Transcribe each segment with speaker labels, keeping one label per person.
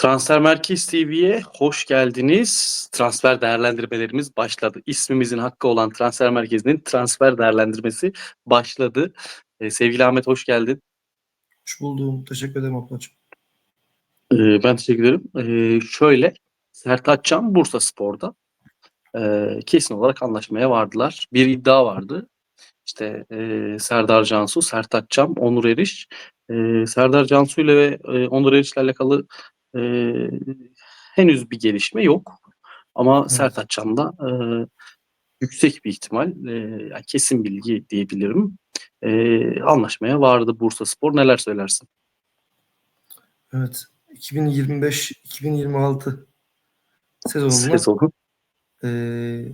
Speaker 1: Transfer Merkez TV'ye hoş geldiniz. Transfer değerlendirmelerimiz başladı. İsmimizin hakkı olan Transfer Merkezi'nin transfer değerlendirmesi başladı. Ee, sevgili Ahmet hoş geldin.
Speaker 2: Hoş buldum. Teşekkür ederim ablacığım.
Speaker 1: Ee, ben teşekkür ederim. Ee, şöyle Sertaç Can Bursa Spor'da ee, kesin olarak anlaşmaya vardılar. Bir iddia vardı. İşte e, Serdar Cansu, Sertaç Can, Onur Eriş. E, Serdar Cansu ile ve e, Onur Eriş'le alakalı e, henüz bir gelişme yok. Ama
Speaker 2: Evet.
Speaker 1: Sertaç Can'da e, yüksek bir ihtimal, e, yani kesin bilgi diyebilirim. E, anlaşmaya vardı Bursa Spor. Neler söylersin?
Speaker 2: Evet. 2025-2026 sezonunda
Speaker 1: Sezonu.
Speaker 2: eee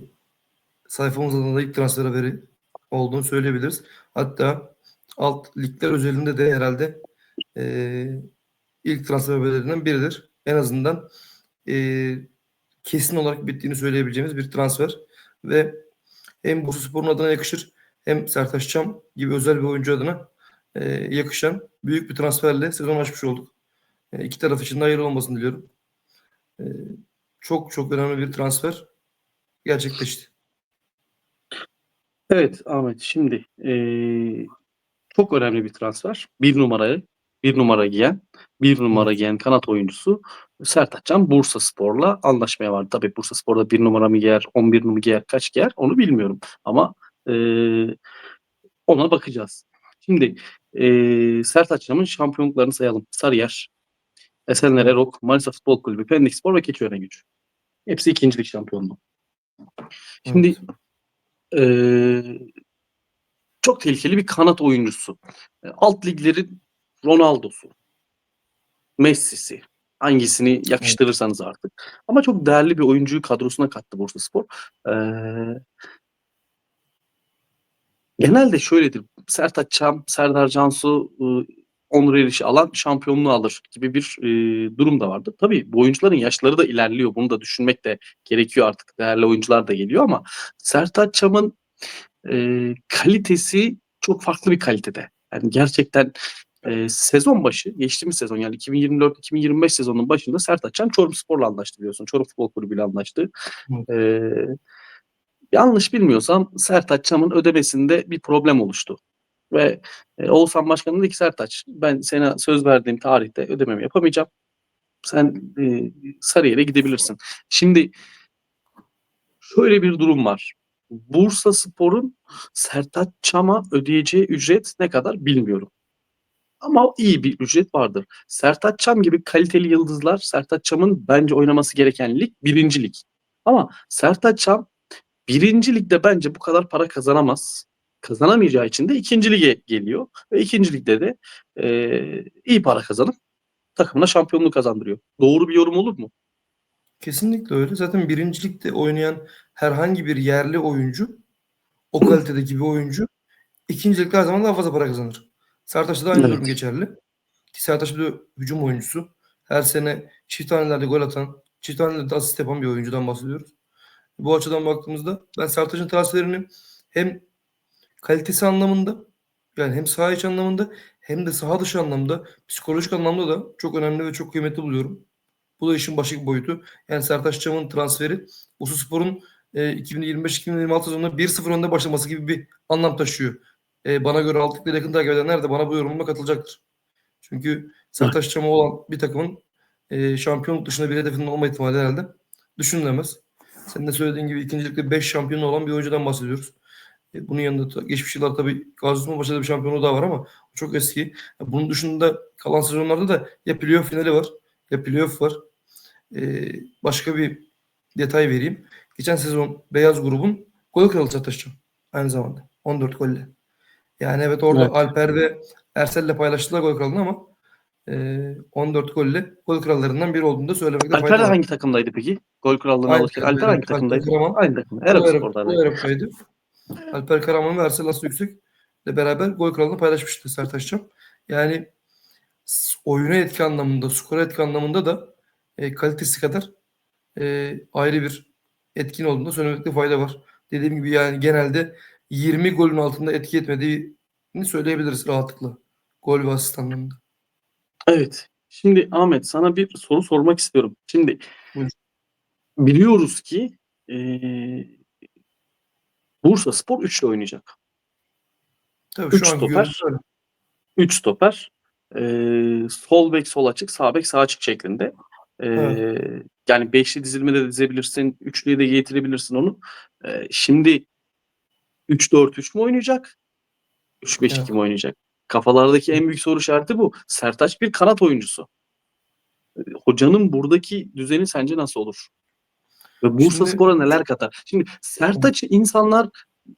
Speaker 2: sayfamızda da ilk transfer haberi olduğunu söyleyebiliriz. Hatta alt ligler özelinde de herhalde eee, ilk transfer haberlerinden biridir. En azından eee, kesin olarak bittiğini söyleyebileceğimiz bir transfer ve hem Bursaspor'un adına yakışır hem Sertaç Çam gibi özel bir oyuncu adına eee, yakışan büyük bir transferle sezon açmış olduk. E, iki taraf için de hayırlı olmasını diliyorum. E, çok çok önemli bir transfer gerçekleşti.
Speaker 1: Evet Ahmet şimdi e, çok önemli bir transfer. Bir numarayı bir numara giyen bir numara giyen kanat oyuncusu Sertaç Can Bursa Spor'la anlaşmaya vardı. Tabii Bursa Spor'da bir numara mı giyer, 11 mi giyer, kaç giyer onu bilmiyorum. Ama e, ona bakacağız. Şimdi e, Sertaç Can'ın şampiyonluklarını sayalım. Sarıyer, Esenler Erok, Manisa Futbol Kulübü, Pendik Spor ve Keçiören Gücü. Hepsi ikincilik şampiyonluğu. Şimdi
Speaker 2: Evet.
Speaker 1: Ee, çok tehlikeli bir kanat oyuncusu. E, Alt liglerin Ronaldo'su, Messi'si. Hangisini yakıştırırsanız artık. Ama çok değerli bir oyuncuyu kadrosuna kattı Bursaspor. Ee, genelde şöyledir. Sertaç Çam, Serdar Cansu, e, Onur Eriş'i alan şampiyonluğu alır gibi bir e, durum da vardı. Tabii bu oyuncuların yaşları da ilerliyor. Bunu da düşünmek de gerekiyor artık. Değerli oyuncular da geliyor ama Sertaç Çam'ın e, kalitesi çok farklı bir kalitede. Yani gerçekten e, sezon başı, geçtiğimiz sezon yani 2024-2025 sezonunun başında Sertaç Can Çorumspor'la anlaştı biliyorsun. Çorum Futbol Kulübü ile anlaştı. E, yanlış bilmiyorsam Sertaç Çam'ın ödemesinde bir problem oluştu. Ve e, Oğuzhan Başkan'ın dedi ki Sertaç ben sana söz verdiğim tarihte ödememi yapamayacağım. Sen e, Sarıyer'e gidebilirsin. Şimdi şöyle bir durum var. Bursa Spor'un Sertaç Çam'a ödeyeceği ücret ne kadar bilmiyorum. Ama iyi bir ücret vardır. Sertaç Çam gibi kaliteli yıldızlar Sertaç Çam'ın bence oynaması gereken lig birinci. Ama Sertaç Çam birinci ligde bence bu kadar para kazanamaz. Kazanamayacağı için de ikinci lige geliyor. Ve ikinci ligde de e, iyi para kazanıp takımına şampiyonluğu kazandırıyor. Doğru bir yorum olur mu?
Speaker 2: Kesinlikle öyle. Zaten birincilikte oynayan herhangi bir yerli oyuncu o kalitedeki bir oyuncu ikincilikte her zaman daha fazla para kazanır. Sertaç'ta da aynı
Speaker 1: Evet.
Speaker 2: durum geçerli. Sertaç bir de hücum oyuncusu. Her sene çift hanelerde gol atan, çift hanelerde asist yapan bir oyuncudan bahsediyoruz. Bu açıdan baktığımızda ben Sertaç'ın transferini hem kalitesi anlamında yani hem saha içi anlamında hem de saha dışı anlamda psikolojik anlamda da çok önemli ve çok kıymetli buluyorum. Bu da işin başka bir boyutu. Yani Sertaç Çam'ın transferi Ususpor'un e, 2025-2026 sezonunda 1-0 önde başlaması gibi bir anlam taşıyor. E, bana göre altlıkla yakın takip edenler de bana bu yorumuma katılacaktır. Çünkü Sertaç Çam'a olan bir takımın e, şampiyonluk dışında bir hedefinin olma ihtimali herhalde düşünülemez. Senin de söylediğin gibi ikincilikte 5 şampiyonu olan bir oyuncudan bahsediyoruz. E, bunun yanında da geçmiş yıllar tabii Gaziosman başarılı bir şampiyonu daha var ama çok eski. E, Bunun dışında kalan sezonlarda da ya playoff finali var ya playoff var. E, başka bir detay vereyim. Geçen sezon Beyaz grubun gol kralı Sertaç aynı zamanda. 14 golle. Yani evet orada
Speaker 1: Evet.
Speaker 2: Alper ve Ersel'le paylaştılar gol kralını ama e, 14 golle gol krallarından biri olduğunu da söylemekte
Speaker 1: Alper
Speaker 2: fayda var.
Speaker 1: hangi takımdaydı peki? Gol krallığını
Speaker 2: Aynı
Speaker 1: alırken Alper hangi
Speaker 2: Alper
Speaker 1: takımdaydı?
Speaker 2: Karaman.
Speaker 1: Aynı takımda.
Speaker 2: Bu
Speaker 1: Erol
Speaker 2: Arap-
Speaker 1: Spor'daydı.
Speaker 2: bu Arap'taydı. Alper Karaman ve Ersel Aslı Yüksek ile beraber gol kralını paylaşmıştı Sertaç Çam. Yani oyuna etki anlamında, skora etki anlamında da e, kalitesi kadar e, ayrı bir etkin olduğunda söylemekte fayda var. Dediğim gibi yani genelde 20 golün altında etki etmediğini söyleyebiliriz rahatlıkla. Gol ve asist anlamında.
Speaker 1: Evet. Şimdi Ahmet sana bir soru sormak istiyorum. Şimdi
Speaker 2: Buyur.
Speaker 1: biliyoruz ki eee Bursa Spor üçlü oynayacak.
Speaker 2: Tabii
Speaker 1: Üç
Speaker 2: şu anki
Speaker 1: stoper.
Speaker 2: görüntü öyle.
Speaker 1: 3 stoper. Eee, sol bek sol açık, sağ bek sağ açık şeklinde. Eee,
Speaker 2: Evet.
Speaker 1: yani beşli dizilme de dizebilirsin, üçlüye de getirebilirsin onu. Eee, şimdi 3-4-3 mü oynayacak? 3-5-2
Speaker 2: Evet.
Speaker 1: mi oynayacak? Kafalardaki en büyük soru işareti bu. Sertaç bir kanat oyuncusu. Hocanın buradaki düzeni sence nasıl olur? Ve Bursa
Speaker 2: Şimdi
Speaker 1: Spor'a neler katar? Şimdi Sertaç'ı insanlar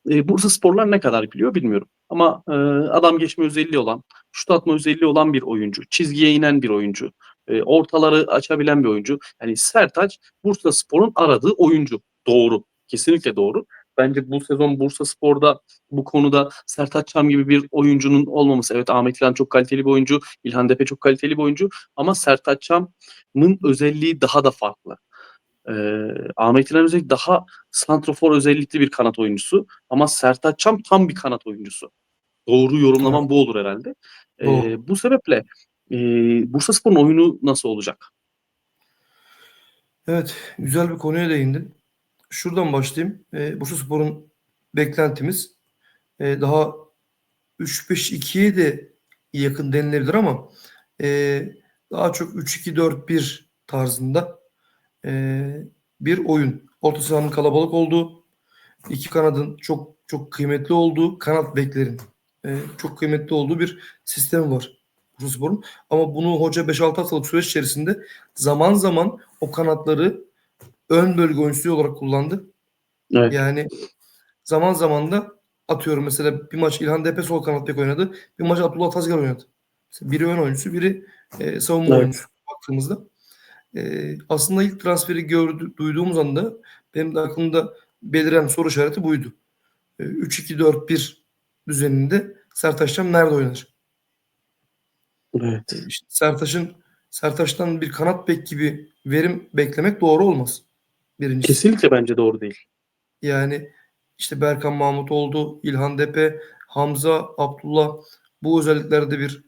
Speaker 1: e, Bursa Sporlar ne kadar biliyor bilmiyorum. Ama e, adam geçme özelliği olan, şut atma özelliği olan bir oyuncu, çizgiye inen bir oyuncu, e, ortaları açabilen bir oyuncu. Yani Sertaç Bursa Spor'un aradığı oyuncu. Doğru. Kesinlikle doğru. Bence bu sezon Bursa Spor'da bu konuda Sertaç Çam gibi bir oyuncunun olmaması. Evet Ahmet İlhan çok kaliteli bir oyuncu. İlhan Depe çok kaliteli bir oyuncu. Ama Sertaç Çam'ın özelliği daha da farklı. Ee, Ahmet İlhan Özek daha santrofor özellikli bir kanat oyuncusu ama Sertaç Çam tam bir kanat oyuncusu. Doğru yorumlamam bu olur herhalde. Ee,
Speaker 2: Doğru.
Speaker 1: bu sebeple e, Bursaspor'un oyunu nasıl olacak?
Speaker 2: Evet, güzel bir konuya değindin. Şuradan başlayayım. E, Bursaspor'un beklentimiz e, daha 3-5-2'ye de yakın denilebilir ama e, daha çok 3-2-4-1 tarzında e, bir oyun. Orta sahanın kalabalık olduğu, iki kanadın çok çok kıymetli olduğu, kanat beklerin e, çok kıymetli olduğu bir sistemi var Bursaspor'un. Ama bunu hoca 5-6 haftalık süreç içerisinde zaman zaman o kanatları ön bölge oyuncusu olarak kullandı.
Speaker 1: Evet.
Speaker 2: Yani zaman zaman da atıyorum mesela bir maç İlhan Depe sol kanat bek oynadı. Bir maç Abdullah Tazgar oynadı. Mesela biri ön oyuncusu, biri e, savunma
Speaker 1: Evet.
Speaker 2: oyuncusu baktığımızda. E, aslında ilk transferi gördü, duyduğumuz anda benim de aklımda beliren soru işareti buydu. E, 3-2-4-1 düzeninde Sertaç'tan nerede oynar?
Speaker 1: Evet.
Speaker 2: İşte Sertaç'ın Sertaç'tan bir kanat bek gibi verim beklemek doğru olmaz. Birincisi.
Speaker 1: Kesinlikle bence doğru değil.
Speaker 2: Yani işte Berkan Mahmut oldu, İlhan Depe, Hamza, Abdullah bu özelliklerde bir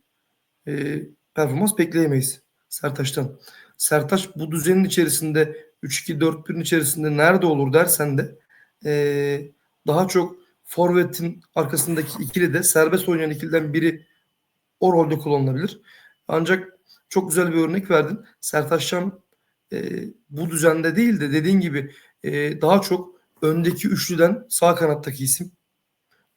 Speaker 2: e, performans bekleyemeyiz Sertaç'tan. Sertaç bu düzenin içerisinde 3-2-4-1'in içerisinde nerede olur dersen de e, daha çok forvetin arkasındaki ikili de serbest oynayan ikiliden biri o rolde kullanılabilir. Ancak çok güzel bir örnek verdin. Sertaç Şam e, bu düzende değil de dediğin gibi e, daha çok öndeki üçlüden sağ kanattaki isim.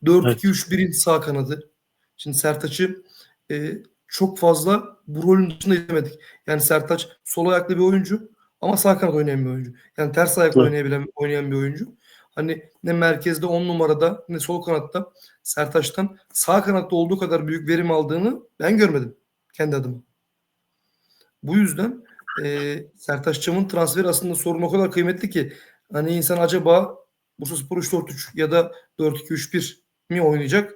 Speaker 2: 4-2-3-1'in sağ kanadı. Şimdi Sertaç'ı e, çok fazla bu rolün dışında izlemedik. Yani Sertaç sol ayaklı bir oyuncu ama sağ kanat oynayan bir oyuncu. Yani ters ayakla
Speaker 1: Evet.
Speaker 2: oynayabilen oynayan bir oyuncu. Hani ne merkezde 10 numarada ne sol kanatta Sertaç'tan sağ kanatta olduğu kadar büyük verim aldığını ben görmedim kendi adıma. Bu yüzden e, Sertaç Çam'ın transferi aslında sorun o kadar kıymetli ki hani insan acaba Bursaspor 3-4-3 ya da 4-2-3-1 mi oynayacak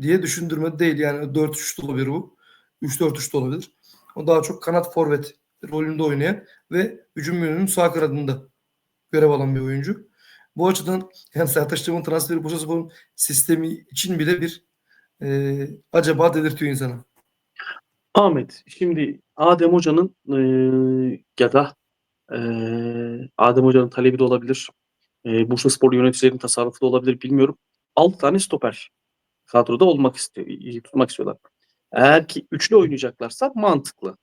Speaker 2: diye düşündürmedi değil. Yani 4-3 de olabilir bu. 3-4-3 de olabilir. O daha çok kanat forvet rolünde oynayan ve hücum yönünün sağ kanadında görev alan bir oyuncu. Bu açıdan yani Sertaç Çam'ın transferi Bursaspor'un sistemi için bile bir e, acaba dedirtiyor insana.
Speaker 1: Ahmet, şimdi Adem Hoca'nın eee ya da eee Adem Hoca'nın talebi de olabilir. Eee Bursa Spor yöneticilerinin tasarrufu da olabilir bilmiyorum. 6 tane stoper kadroda olmak istiyor, tutmak istiyorlar. Eğer ki üçlü oynayacaklarsa mantıklı.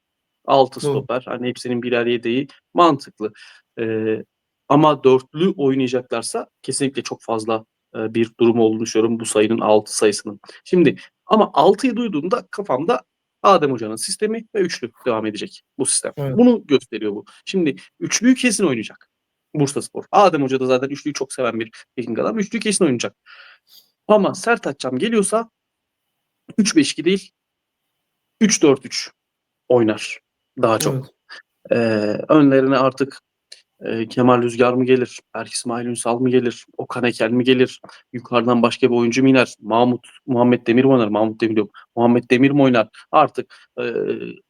Speaker 1: 6
Speaker 2: Doğru.
Speaker 1: stoper, hani hepsinin birer yedeği mantıklı. Eee, ama dörtlü oynayacaklarsa kesinlikle çok fazla e, bir durum olduğunu düşünüyorum bu sayının 6 sayısının. Şimdi ama 6'yı duyduğumda kafamda Adem Hoca'nın sistemi ve üçlü devam edecek bu sistem.
Speaker 2: Evet.
Speaker 1: Bunu gösteriyor bu. Şimdi üçlüyü kesin oynayacak. Bursaspor. Adem Hoca da zaten üçlüyü çok seven bir teknik adam. Üçlüyü kesin oynayacak. Ama Sertaç Can geliyorsa 3-5-2 değil 3-4-3 oynar daha çok.
Speaker 2: Evet.
Speaker 1: Ee, önlerine artık e, Kemal Rüzgar mı gelir? Berk İsmail Ünsal mı gelir? Okan Ekel mi gelir? Yukarıdan başka bir oyuncu mu iner? Mahmut, Muhammed Demir mi oynar? Mahmut Demir yok. Muhammed Demir mi oynar? Artık e,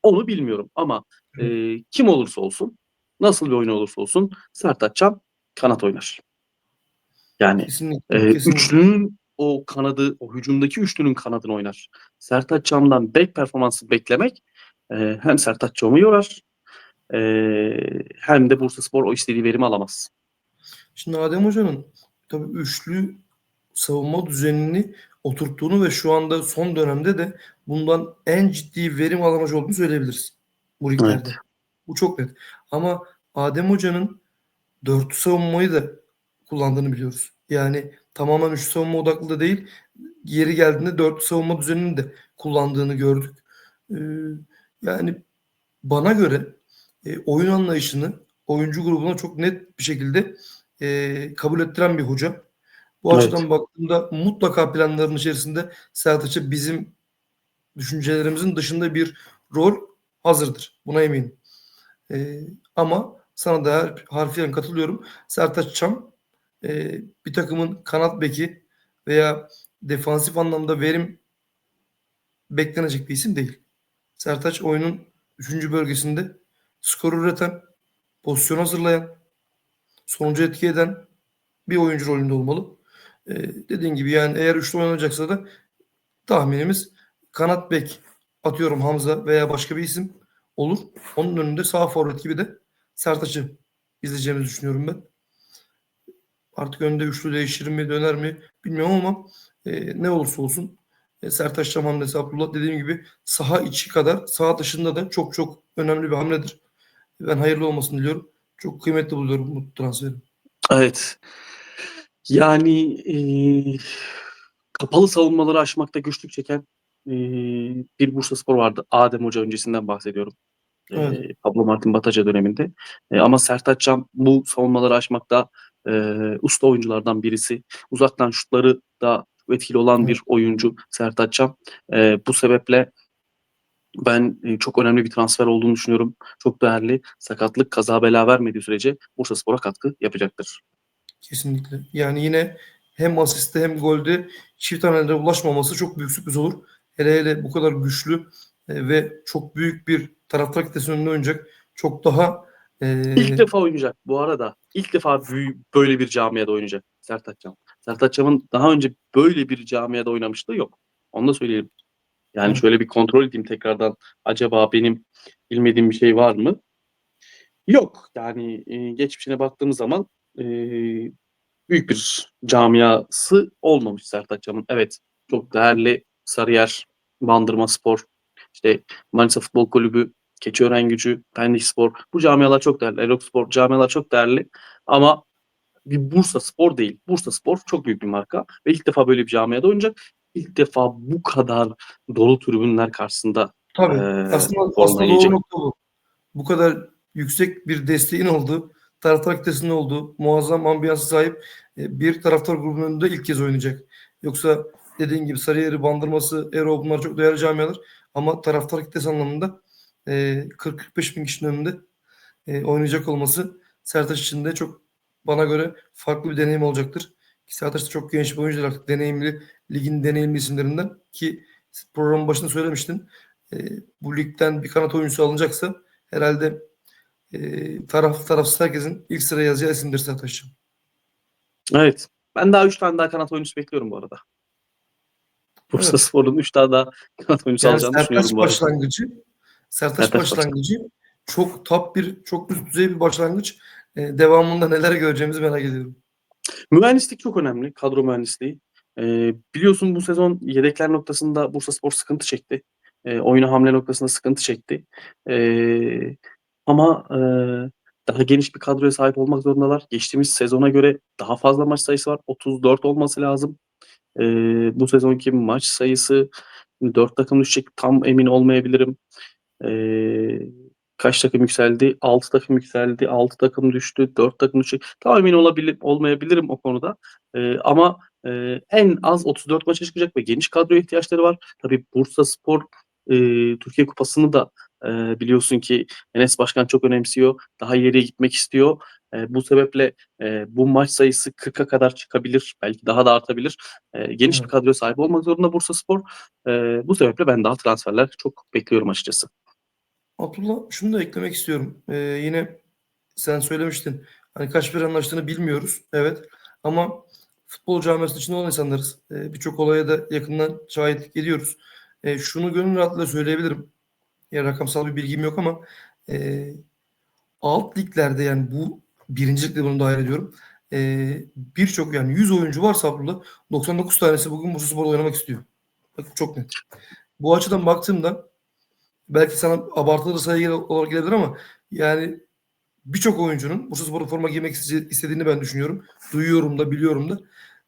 Speaker 1: onu bilmiyorum ama e, kim olursa olsun nasıl bir oyun olursa olsun Sertaç Can kanat oynar. Yani
Speaker 2: Kesinlikle. kesinlikle.
Speaker 1: üçlünün o kanadı, o hücumdaki üçlünün kanadını oynar. Sertaç Çam'dan bek performansı beklemek e, hem Sertaç Çom'u yorar e, hem de Bursaspor o istediği verimi alamaz.
Speaker 2: Şimdi Adem Hoca'nın tabii üçlü savunma düzenini oturttuğunu ve şu anda son dönemde de bundan en ciddi verim alamacı olduğunu söyleyebiliriz. Bu liglerde.
Speaker 1: Evet.
Speaker 2: Bu çok net. Ama Adem Hoca'nın dörtlü savunmayı da kullandığını biliyoruz. Yani tamamen üçlü savunma odaklı da değil. Yeri geldiğinde dörtlü savunma düzenini de kullandığını gördük. Ee, yani bana göre e, oyun anlayışını oyuncu grubuna çok net bir şekilde e, kabul ettiren bir hoca. Bu
Speaker 1: Evet.
Speaker 2: açıdan baktığımda mutlaka planların içerisinde Sertaç'a bizim düşüncelerimizin dışında bir rol hazırdır. Buna eminim. E, ama sana da har- harfiyen katılıyorum. Sertaç Çam e, bir takımın kanat beki veya defansif anlamda verim beklenecek bir isim değil. Sertaç oyunun 3. bölgesinde skor üreten, pozisyon hazırlayan, sonucu etki eden bir oyuncu rolünde olmalı. Ee, dediğin gibi yani eğer üçlü oynanacaksa da tahminimiz kanat bek atıyorum Hamza veya başka bir isim olur. Onun önünde sağ forvet gibi de Sertaç'ı izleyeceğimizi düşünüyorum ben. Artık önde üçlü değişir mi döner mi bilmiyorum ama e, ne olursa olsun e, Sertaç hamlesi Abdullah dediğim gibi saha içi kadar saha dışında da çok çok önemli bir hamledir. Ben hayırlı olmasını diliyorum. Çok kıymetli buluyorum bu transferi.
Speaker 1: Evet. Yani e, kapalı savunmaları aşmakta güçlük çeken e, bir Bursaspor vardı. Adem Hoca öncesinden bahsediyorum. E,
Speaker 2: Evet.
Speaker 1: Pablo Martin Bataca döneminde. E, ama Sertaç Can bu savunmaları aşmakta e, usta oyunculardan birisi. Uzaktan şutları da etkili olan bir oyuncu Sertaç Can. E, bu sebeple ben e, çok önemli bir transfer olduğunu düşünüyorum. Çok değerli. Sakatlık kaza bela vermediği sürece Bursaspor'a katkı yapacaktır.
Speaker 2: Kesinlikle. Yani yine hem asiste hem golde çift hanelere ulaşmaması çok büyük sürpriz olur. Hele hele bu kadar güçlü e, ve çok büyük bir taraftar kitlesinin önünde oynayacak. Çok daha e,
Speaker 1: İlk defa oynayacak bu arada. İlk defa böyle bir camiada oynayacak Sertaç Can. Sertaç Can'ın daha önce böyle bir camiada oynamışlığı yok. Onu da söyleyelim. Yani şöyle bir kontrol edeyim tekrardan. Acaba benim bilmediğim bir şey var mı? Yok. Yani e, geçmişine baktığımız zaman e, büyük bir camiası olmamış Sertaç Can'ın. Evet. Çok değerli Sarıyer, Bandırma Spor, işte Manisa Futbol Kulübü, Keçiören Gücü, Pendik Spor. Bu camialar çok değerli. Erok Spor camialar çok değerli. Ama bir Bursa Spor değil. Bursa Spor çok büyük bir marka ve ilk defa böyle bir camiada oynayacak. İlk defa bu kadar dolu tribünler karşısında
Speaker 2: tabii.
Speaker 1: Ee,
Speaker 2: aslında, aslında doğru nokta bu. Bu kadar yüksek bir desteğin olduğu, taraftar kitlesinin olduğu, muazzam ambiyansı sahip bir taraftar grubunun önünde ilk kez oynayacak. Yoksa dediğin gibi Sarıyer'i, Bandırması, Ero bunlar çok değerli camialar. Ama taraftar kitlesi anlamında e, 40-45 bin kişinin önünde oynayacak olması Sertaç için de çok bana göre farklı bir deneyim olacaktır. Da çok genç bir oyuncudur artık. Deneyimli, ligin deneyimli isimlerinden. Ki programın başında söylemiştin. E, bu ligden bir kanat oyuncusu alınacaksa herhalde e, taraf tarafsız herkesin ilk sıraya yazacağı isimdir Sertaç.
Speaker 1: Evet. Ben daha 3 tane daha kanat oyuncusu bekliyorum bu arada. Bursa
Speaker 2: Evet.
Speaker 1: Spor'un 3 tane daha kanat oyuncusu
Speaker 2: Yani
Speaker 1: alacağını
Speaker 2: Sertaç
Speaker 1: düşünüyorum bu arada.
Speaker 2: başlangıcı Sertaç
Speaker 1: Sertaç
Speaker 2: başlangıcı çok top bir çok üst düzey bir başlangıç. E, devamında neler göreceğimizi merak ediyorum.
Speaker 1: Mühendislik çok önemli. Kadro mühendisliği. Ee, biliyorsun bu sezon yedekler noktasında Bursaspor sıkıntı çekti. Ee, oyuna hamle noktasında sıkıntı çekti. Ee, ama e, daha geniş bir kadroya sahip olmak zorundalar. Geçtiğimiz sezona göre daha fazla maç sayısı var. 34 olması lazım. Ee, bu sezonki maç sayısı 4 takım düşecek. Tam emin olmayabilirim. Ee, kaç takım yükseldi? 6 takım yükseldi. 6 takım düştü. 4 takım düşecek. Tam emin olabilir, olmayabilirim o konuda. Ee, ama e, en az 34 maça çıkacak ve geniş kadroya ihtiyaçları var. Tabii Bursa Spor e, Türkiye Kupası'nı da e, biliyorsun ki Enes Başkan çok önemsiyor. Daha ileriye gitmek istiyor. E, bu sebeple e, bu maç sayısı 40'a kadar çıkabilir. Belki daha da artabilir. E, geniş bir kadroya sahip olmak zorunda Bursa Spor. E, bu sebeple ben daha transferler çok bekliyorum açıkçası.
Speaker 2: Abdullah şunu da eklemek istiyorum. Ee, yine sen söylemiştin. Hani kaç bir anlaştığını bilmiyoruz. Evet. Ama futbol camiasının içinde olan insanlarız. Ee, Birçok olaya da yakından şahitlik ediyoruz. Ee, şunu gönül rahatlığıyla söyleyebilirim. Ya rakamsal bir bilgim yok ama e, alt liglerde yani bu birincilikte bunu dahil ediyorum. E, birçok yani 100 oyuncu varsa Abdullah 99 tanesi bugün Bursaspor'da oynamak istiyor. Bak çok net. Bu açıdan baktığımda belki sana abartılı da sayı olarak gelebilir ama yani birçok oyuncunun Bursaspor'da forma giymek iste- istediğini ben düşünüyorum. Duyuyorum da biliyorum da.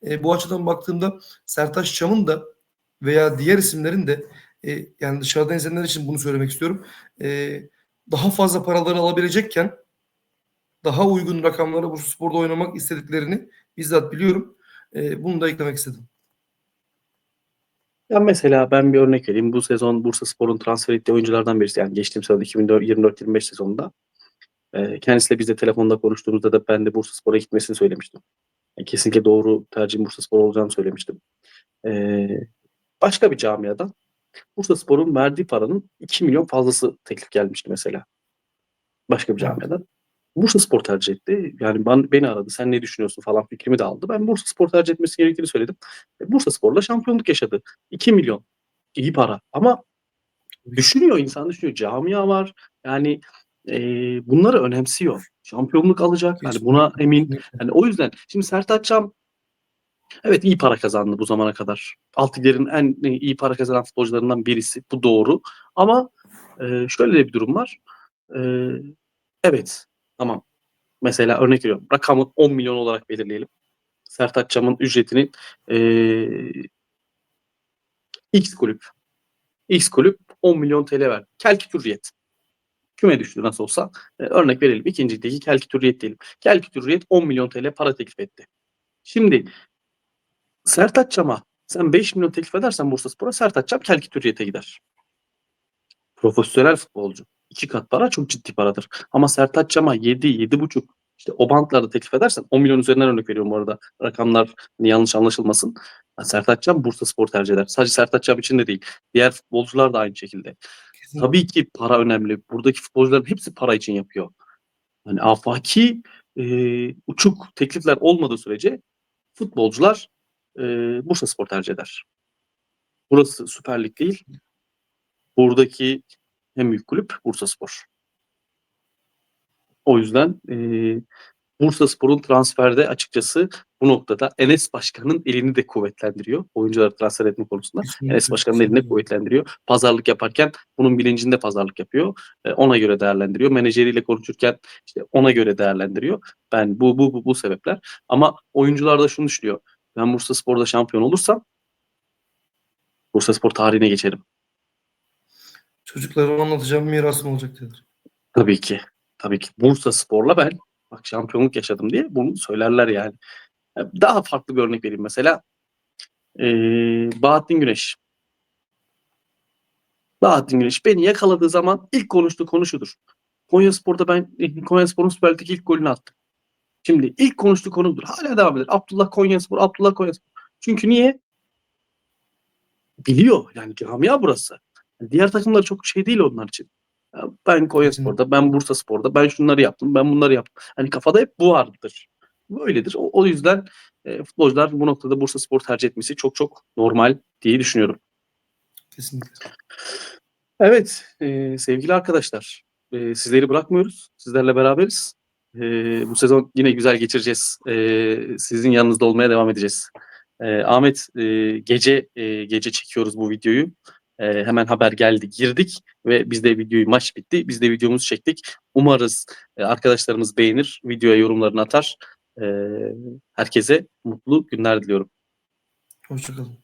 Speaker 2: E, bu açıdan baktığımda Sertaç Çam'ın da veya diğer isimlerin de e, yani dışarıdan izleyenler için bunu söylemek istiyorum. E, daha fazla paraları alabilecekken daha uygun rakamlara Bursaspor'da oynamak istediklerini bizzat biliyorum. E, bunu da eklemek istedim.
Speaker 1: Ya mesela ben bir örnek vereyim. Bu sezon Bursaspor'un transfer ettiği oyunculardan birisi. Yani geçtiğim sezon 2024-25 sezonunda. E, kendisiyle biz de telefonda konuştuğumuzda da ben de Bursaspor'a gitmesini söylemiştim. Yani kesinlikle doğru tercihin Bursaspor olacağını söylemiştim. E, başka bir camiadan Bursaspor'un verdiği paranın 2 milyon fazlası teklif gelmişti mesela. Başka bir
Speaker 2: Evet.
Speaker 1: Camiadan. Bursaspor tercih etti. Yani ben, beni aradı. Sen ne düşünüyorsun falan fikrimi de aldı. Ben Bursaspor tercih etmesi gerektiğini söyledim. E, Bursaspor'la şampiyonluk yaşadı. 2 milyon. İyi para. Ama düşünüyor insan düşünüyor. Camia var. Yani e, bunları önemsiyor. Şampiyonluk alacak. Yani buna emin. Yani o yüzden şimdi Sertaç Çam evet iyi para kazandı bu zamana kadar. Alt liglerin en iyi para kazanan futbolcularından birisi. Bu doğru. Ama e, şöyle de bir durum var. E, evet tamam. Mesela örnek veriyorum. Rakamı 10 milyon olarak belirleyelim. Sertaç Çam'ın ücretini e, X kulüp X kulüp 10 milyon TL verdi. Kelki Türriyet. Küme düştü nasıl olsa. E, örnek verelim. İkinci ligdeki Kelki Türriyet diyelim. Kelki Türriyet 10 milyon TL para teklif etti. Şimdi Sertaç Çam'a sen 5 milyon teklif edersen Bursaspor'a Sertaç Çam Kelki Türriyet'e gider. Profesyonel futbolcu. İki kat para çok ciddi paradır. Ama Sertaç Çam'a 7, 7,5 işte o bantlarda teklif edersen 10 milyon üzerinden örnek veriyorum bu arada. Rakamlar hani yanlış anlaşılmasın. Yani Sertaç Çam Bursaspor tercih eder. Sadece Sertaç Çam için de değil. Diğer futbolcular da aynı şekilde.
Speaker 2: Kesinlikle.
Speaker 1: Tabii ki para önemli. Buradaki futbolcuların hepsi para için yapıyor. Hani afaki e, uçuk teklifler olmadığı sürece futbolcular e, Bursaspor tercih eder. Burası Süper Lig değil. Buradaki en büyük kulüp Bursaspor. O yüzden e, Bursaspor'un transferde açıkçası bu noktada Enes Başkan'ın elini de kuvvetlendiriyor. Oyuncuları transfer etme konusunda.
Speaker 2: Kesinlikle.
Speaker 1: Enes Başkan'ın elini kuvvetlendiriyor. Pazarlık yaparken bunun bilincinde pazarlık yapıyor. E, ona göre değerlendiriyor. Menajeriyle konuşurken işte ona göre değerlendiriyor. Ben bu bu bu, bu sebepler. Ama oyuncular da şunu düşünüyor. Ben Bursaspor'da şampiyon olursam Bursaspor tarihine geçerim.
Speaker 2: Çocuklara anlatacağım mirasım olacak dediler.
Speaker 1: Tabii ki. Tabii ki. Bursa Spor'la ben bak şampiyonluk yaşadım diye bunu söylerler yani. Daha farklı bir örnek vereyim mesela. Ee, Bahattin Güneş. Bahattin Güneş beni yakaladığı zaman ilk konuştuğu konu şudur. Konya Spor'da ben Konya Spor'un Süper Lig'deki ilk golünü attım. Şimdi ilk konuştuğu konudur. Hala devam eder. Abdullah Konya Spor, Abdullah Konya Spor. Çünkü niye? Biliyor. Yani camia burası. Diğer takımlar çok şey değil onlar için. Ya ben Konya. Spor'da, ben Bursa Spor'da, ben şunları yaptım, ben bunları yaptım. Hani kafada hep bu vardır. Böyledir. O, o yüzden e, futbolcular bu noktada Bursa Spor tercih etmesi çok çok normal diye düşünüyorum.
Speaker 2: Kesinlikle.
Speaker 1: Evet e, sevgili arkadaşlar e, sizleri bırakmıyoruz. Sizlerle beraberiz. E, bu sezon yine güzel geçireceğiz. E, sizin yanınızda olmaya devam edeceğiz. E, Ahmet e, gece e, gece çekiyoruz bu videoyu. E, hemen haber geldi girdik ve biz de videoyu maç bitti. Biz de videomuzu çektik. Umarız e, arkadaşlarımız beğenir. Videoya yorumlarını atar. E, herkese mutlu günler diliyorum.
Speaker 2: Hoşçakalın.